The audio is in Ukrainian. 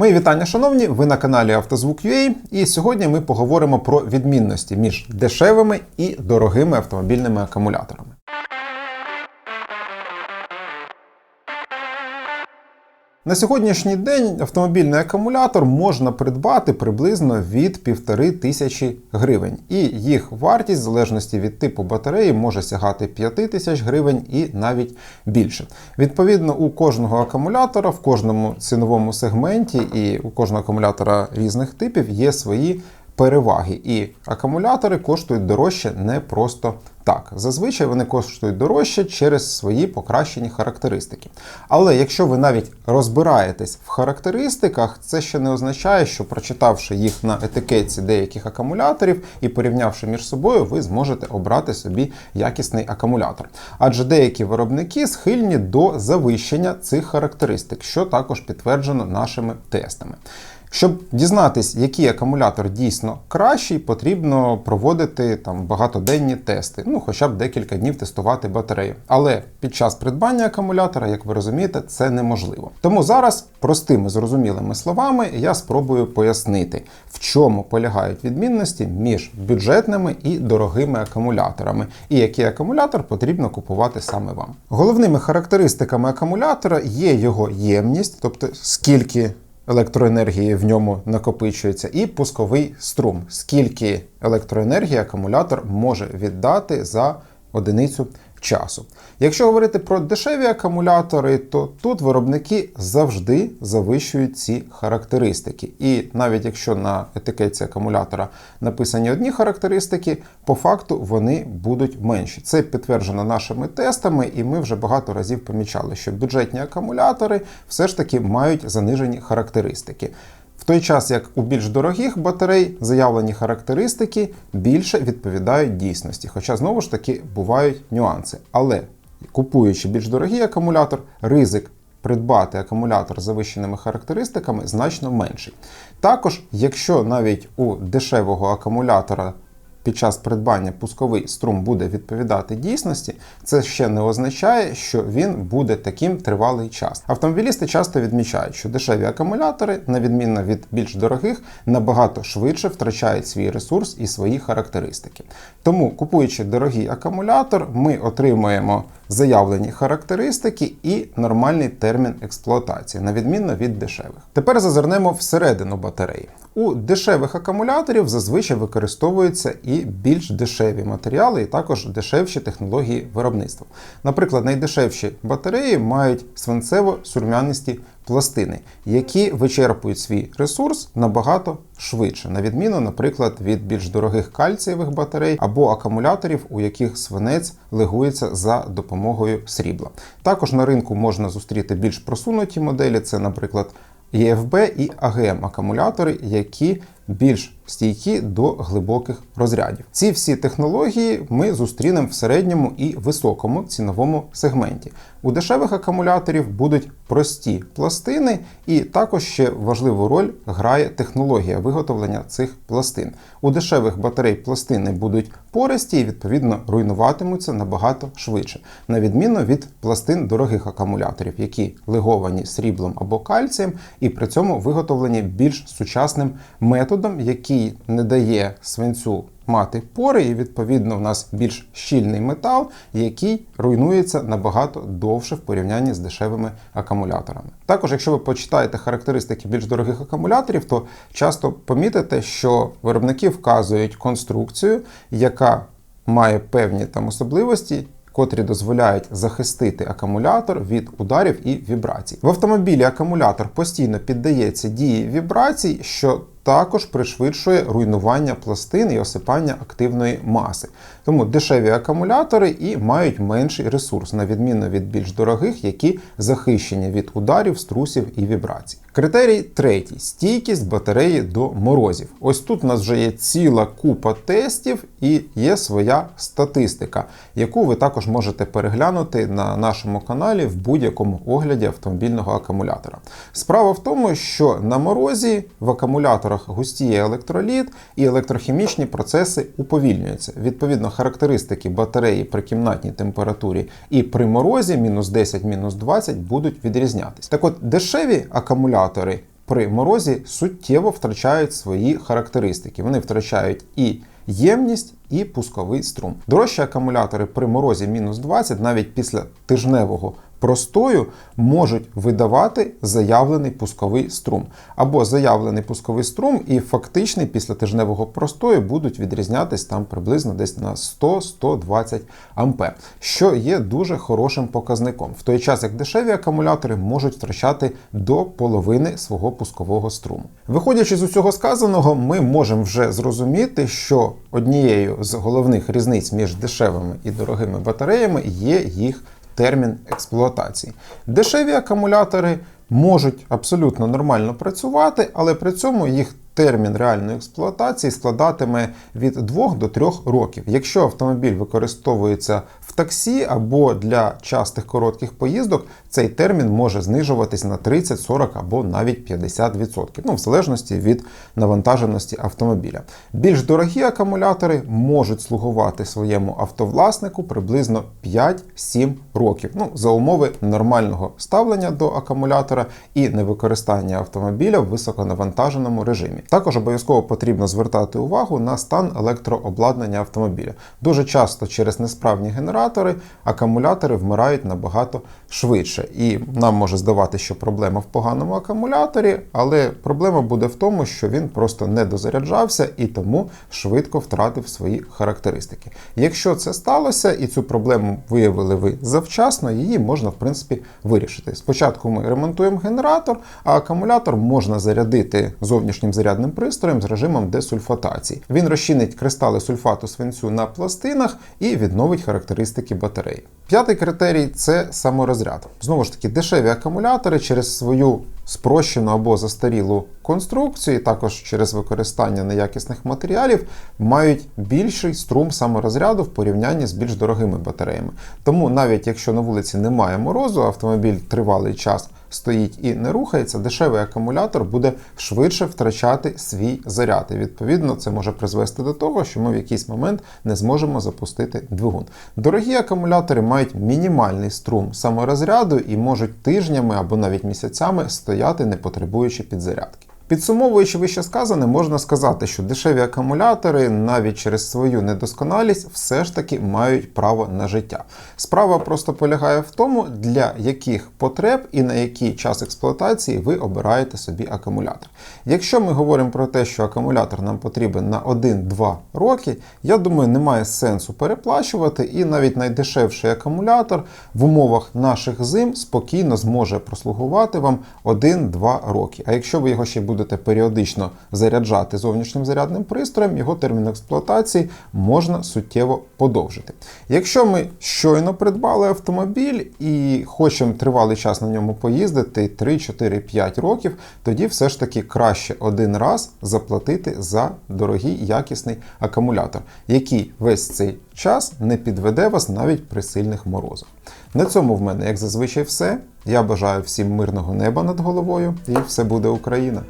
Мої вітання, шановні! Ви на каналі Автозвук.ua і сьогодні ми поговоримо про відмінності між дешевими і дорогими автомобільними акумуляторами. На сьогоднішній день автомобільний акумулятор можна придбати приблизно від півтори тисячі гривень, і їх вартість, в залежності від типу батареї, може сягати 5 тисяч гривень і навіть більше. Відповідно, у кожного акумулятора в кожному ціновому сегменті і у кожного акумулятора різних типів є свої переваги, і акумулятори коштують дорожче не просто так. Зазвичай вони коштують дорожче через свої покращені характеристики. Але якщо ви навіть розбираєтесь в характеристиках, це ще не означає, що прочитавши їх на етикетці деяких акумуляторів і порівнявши між собою, ви зможете обрати собі якісний акумулятор. Адже деякі виробники схильні до завищення цих характеристик, що також підтверджено нашими тестами. Щоб дізнатись, який акумулятор дійсно кращий, потрібно проводити там багатоденні тести, ну хоча б декілька днів тестувати батарею. Але під час придбання акумулятора, як ви розумієте, це неможливо. Тому зараз простими зрозумілими словами я спробую пояснити, в чому полягають відмінності між бюджетними і дорогими акумуляторами, і який акумулятор потрібно купувати саме вам. Головними характеристиками акумулятора є його ємність, тобто скільки електроенергії в ньому накопичується, і пусковий струм, скільки електроенергії акумулятор може віддати за одиницю часу. Якщо говорити про дешеві акумулятори, то тут виробники завжди завищують ці характеристики. І навіть якщо на етикетці акумулятора написані одні характеристики, по факту вони будуть менші. Це підтверджено нашими тестами, і ми вже багато разів помічали, що бюджетні акумулятори все ж таки мають занижені характеристики. В той час, як у більш дорогих батарей заявлені характеристики більше відповідають дійсності. Хоча знову ж таки бувають нюанси. Але купуючи більш дорогий акумулятор, ризик придбати акумулятор з завищеними характеристиками значно менший. Також, якщо навіть у дешевого акумулятора під час придбання пусковий струм буде відповідати дійсності, це ще не означає, що він буде таким тривалий час. Автомобілісти часто відмічають, що дешеві акумулятори, на відміну від більш дорогих, набагато швидше втрачають свій ресурс і свої характеристики. Тому, купуючи дорогий акумулятор, ми отримуємо заявлені характеристики і нормальний термін експлуатації, на відміну від дешевих. Тепер зазирнемо всередину батареї. У дешевих акумуляторів зазвичай використовуються і більш дешеві матеріали, і також дешевші технології виробництва. Наприклад, найдешевші батареї мають свинцево-сурмянисті пластини, які вичерпують свій ресурс набагато швидше, на відміну, наприклад, від більш дорогих кальцієвих батарей або акумуляторів, у яких свинець легується за допомогою срібла. Також на ринку можна зустріти більш просунуті моделі, це, наприклад, ЄФБ і АГМ акумулятори, які більш стійкі до глибоких розрядів. Ці всі технології ми зустрінемо в середньому і високому ціновому сегменті. У дешевих акумуляторів будуть прості пластини, і також ще важливу роль грає технологія виготовлення цих пластин. У дешевих батарей пластини будуть пористі і відповідно руйнуватимуться набагато швидше, на відміну від пластин дорогих акумуляторів, які леговані сріблом або кальцієм, і при цьому виготовлені більш сучасним методом, який не дає свинцю мати пори, і відповідно в нас більш щільний метал, який руйнується набагато довше в порівнянні з дешевими акумуляторами. Також, якщо ви почитаєте характеристики більш дорогих акумуляторів, то часто помітите, що виробники вказують конструкцію, яка має певні там особливості. Котрі дозволяють захистити акумулятор від ударів і вібрацій. В автомобілі акумулятор постійно піддається дії вібрацій, що також пришвидшує руйнування пластин і осипання активної маси. Тому дешеві акумулятори і мають менший ресурс, на відміну від більш дорогих, які захищені від ударів, струсів і вібрацій. Критерій третій стійкість батареї до морозів. Ось тут у нас вже є ціла купа тестів і є своя статистика, яку ви також можете переглянути на нашому каналі в будь-якому огляді автомобільного акумулятора. Справа в тому, що на морозі в акумуляторах густіє електроліт і електрохімічні процеси уповільнюються. Відповідно, характеристики батареї при кімнатній температурі і при морозі мінус 10, мінус 20 будуть відрізнятись. Так от дешеві акумулятори при морозі суттєво втрачають свої характеристики. Вони втрачають і ємність, і пусковий струм. Дорожчі акумулятори при морозі мінус 20 навіть після тижневого простою можуть видавати заявлений пусковий струм. Або заявлений пусковий струм і фактичний після тижневого простою будуть відрізнятись там приблизно десь на 100-120 ампер, що є дуже хорошим показником. В той час як дешеві акумулятори можуть втрачати до половини свого пускового струму. Виходячи з усього сказаного, ми можемо вже зрозуміти, що однією з головних різниць між дешевими і дорогими батареями є їх термін експлуатації. Дешеві акумулятори можуть абсолютно нормально працювати, але при цьому їх термін реальної експлуатації складатиме від 2 до 3 років. Якщо автомобіль використовується в таксі або для частих коротких поїздок, цей термін може знижуватись на 30, 40 або навіть 50%, ну, в залежності від навантаженості автомобіля. Більш дорогі акумулятори можуть слугувати своєму автовласнику приблизно 5-7 років, ну, за умови нормального ставлення до акумулятора і невикористання автомобіля в високонавантаженому режимі. Також обов'язково потрібно звертати увагу на стан електрообладнання автомобіля. Дуже часто через несправні генератори акумулятори вмирають набагато швидше. І нам може здавати, що проблема в поганому акумуляторі, але проблема буде в тому, що він просто не дозаряджався і тому швидко втратив свої характеристики. Якщо це сталося і цю проблему виявили ви завчасно, її можна в принципі вирішити. Спочатку ми ремонтуємо генератор, а акумулятор можна зарядити зовнішнім зарядним пристроєм з режимом десульфатації. Він розчинить кристали сульфату свинцю на пластинах і відновить характеристики батареї. П'ятий критерій це саморозряд. Знову ж таки, дешеві акумулятори через свою спрощену або застарілу конструкцію, і також через використання неякісних матеріалів, мають більший струм саморозряду в порівнянні з більш дорогими батареями. Тому навіть якщо на вулиці немає морозу, автомобіль тривалий час стоїть і не рухається, дешевий акумулятор буде швидше втрачати свій заряд. І відповідно це може призвести до того, що ми в якийсь момент не зможемо запустити двигун. Дорогі акумулятори мають мінімальний струм саморозряду і можуть тижнями або навіть місяцями стояти, не потребуючи підзарядки. Підсумовуючи вище сказане, можна сказати, що дешеві акумулятори навіть через свою недосконалість все ж таки мають право на життя. Справа просто полягає в тому, для яких потреб і на який час експлуатації ви обираєте собі акумулятор. Якщо ми говоримо про те, що акумулятор нам потрібен на 1-2 роки, я думаю, немає сенсу переплачувати, і навіть найдешевший акумулятор в умовах наших зим спокійно зможе прослугувати вам 1-2 роки. А якщо ви його ще будете будете періодично заряджати зовнішнім зарядним пристроєм, його термін експлуатації можна суттєво подовжити. Якщо ми щойно придбали автомобіль і хочемо тривалий час на ньому поїздити 3, 4, 5 років, тоді все ж таки краще один раз заплатити за дорогий якісний акумулятор, який весь цей час не підведе вас навіть при сильних морозах. На цьому в мене, як зазвичай, все. Я бажаю всім мирного неба над головою, і все буде Україна!